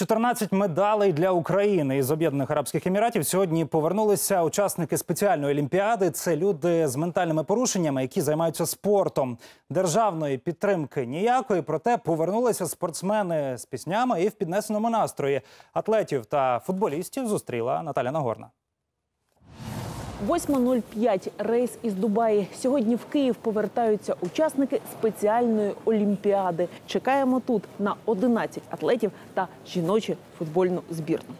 14 медалей для України із Об'єднаних Арабських Еміратів. Сьогодні повернулися учасники спеціальної олімпіади. Це люди з ментальними порушеннями, які займаються спортом. Державної підтримки ніякої, проте повернулися спортсмени з піснями і в піднесеному настрої. Атлетів та футболістів зустріла Наталя Нагорна. 8.05. Рейс із Дубаї. Сьогодні в Київ повертаються учасники спеціальної олімпіади. Чекаємо тут на 11 атлетів та жіночу футбольну збірну.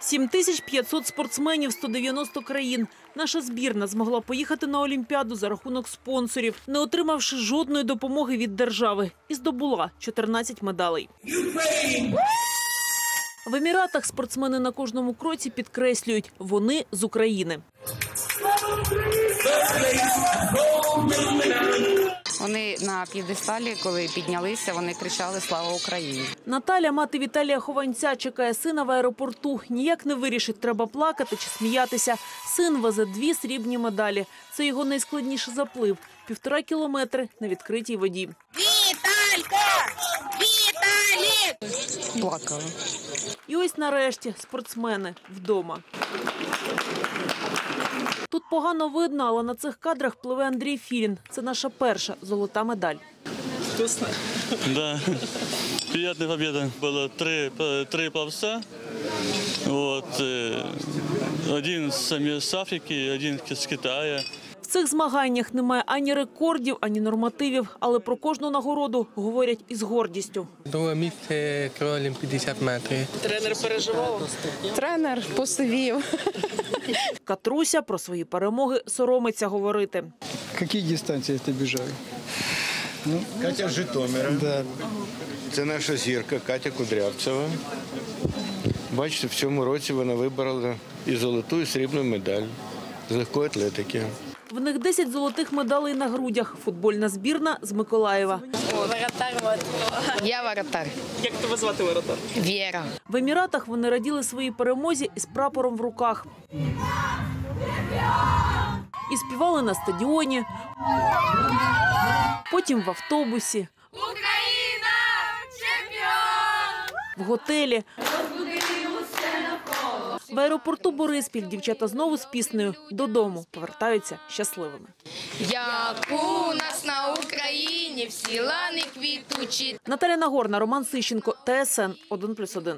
7500 спортсменів 190 країн. Наша збірна змогла поїхати на Олімпіаду за рахунок спонсорів, не отримавши жодної допомоги від держави, і здобула 14 медалей. В Еміратах спортсмени на кожному кроці підкреслюють, вони з України. Вони на п'єдесталі, коли піднялися, вони кричали Слава Україні. Наталя, мати Віталія Хованця, чекає сина в аеропорту. Ніяк не вирішить, треба плакати чи сміятися. Син везе дві срібні медалі. Це його найскладніший заплив – півтора кілометри на відкритій воді. Плакали. І ось нарешті спортсмени вдома. Тут погано видно, але на цих кадрах пливе Андрій Філін. Це наша перша золота медаль. Да. Приятная победа. Было три, три пловца. Вот. э, Один с с Африки, один с Китая. В цих змаганнях немає ані рекордів, ані нормативів, але про кожну нагороду говорять із гордістю. Друге місце кролем 50 метрів. Тренер посивів. Катруся про свої перемоги соромиться говорити. Какие дистанции ты бежал? Катя з Житомира. Да. Це наша зірка Катя Кудрявцева. Бачите, в цьому році вона вибрала і золоту, і срібну медаль з легкої атлетики. В них 10 золотих медалей на грудях. Футбольна збірна з Миколаєва. Я воротар. Як тебе звати воротар? Віра. В Еміратах вони раділи своїй перемозі із прапором в руках. І співали на стадіоні. Потім в автобусі. Україна! Чемпіон! В готелі. В аеропорту Бориспіль дівчата знову з піснею додому повертаються щасливими. Як у нас на Україні всі лани квітучі. Наталя Нагорна, Роман Сищенко, ТСН 1+,1.